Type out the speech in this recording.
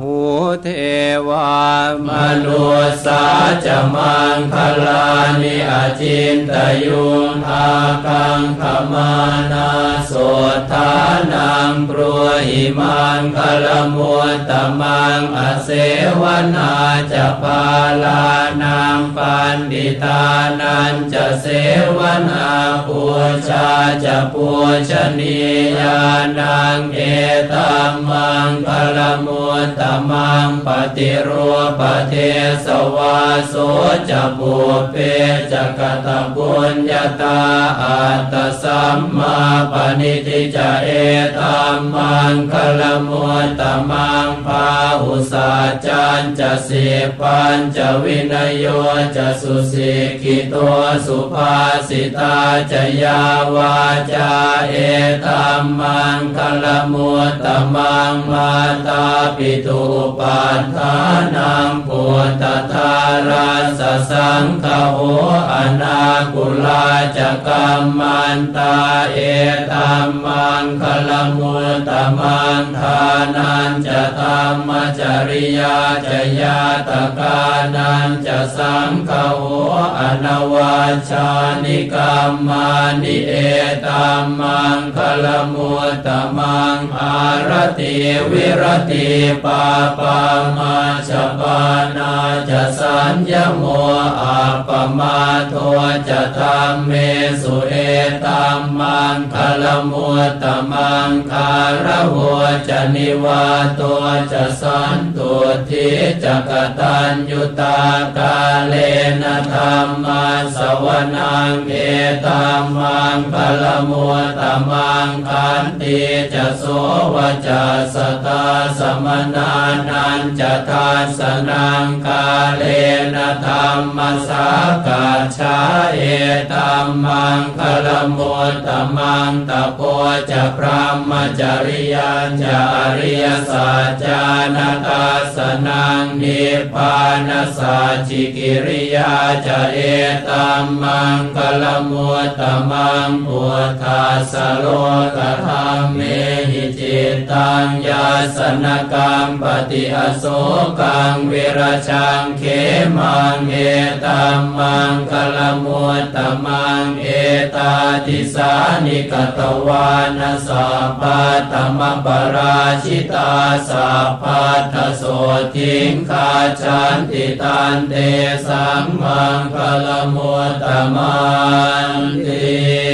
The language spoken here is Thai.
หูเทวามนุสาจะมังคลานิอาจินตยุงอาคังขมานาโสธา ปรวหิมังคลมัวตมังอเสวนาจะพาลานังปันดิตานันจะเสวนาปูชาจะปูชนียานังเอตัมมังคลมัวตมังปฏิรูปเทสวาโสจะปุเปจะกตบุญญาตาอัตสัมมาปณิทิจะเอตัมมังคลมัวตมังพาหุสาจันจะเสปันจะวินโยจะสุสิกิตัวสุภาสิตาจะยาวาจาเอตัมมังคลมัวตมังมาตาปิตุปัฏฐานังปุตตาราสสังฆโหอนา คุลาจะกัมมันตาเอตัมมังคลมุตตมังทานันจะธรรมจริยาจะยาตกานันจะสังฆโหอนวาชานิกรรมานิเอตัมมังคลมุตตมังอารติวิรติปาปามาชปานาจะสัญญโมอาปมาโทจะธรรมเมสุเอตัมมังคลมุตตมังคารหัวจะนิวาตัวจะสันตุทิจะกตัญยุตากาเลนะธรรมาสวนังเอตัมมังคลมุตตมังคันติจะโสวจะสตาสมนานันจะทานสนังกาเลนะธรรมสากาชาเอเอตัมมังคลมุตตมังตะโพจะพระมจริยันจะอริยสัจจานตาสนังนิพพานสัจจิกิริยาจะเอตัมมังคลมุตตมังพุทธาสโลกธรรมเมหิจิตตังยาสนกังปฏิอโศกังเวรชังเขมังเอตัมมังคลมุตตมังเอตาติสานิกตวานัสัพพะธรรมปราชิตาสัพพัทโสทิงคาชันติตันเตสังมังคลมุตตมันติ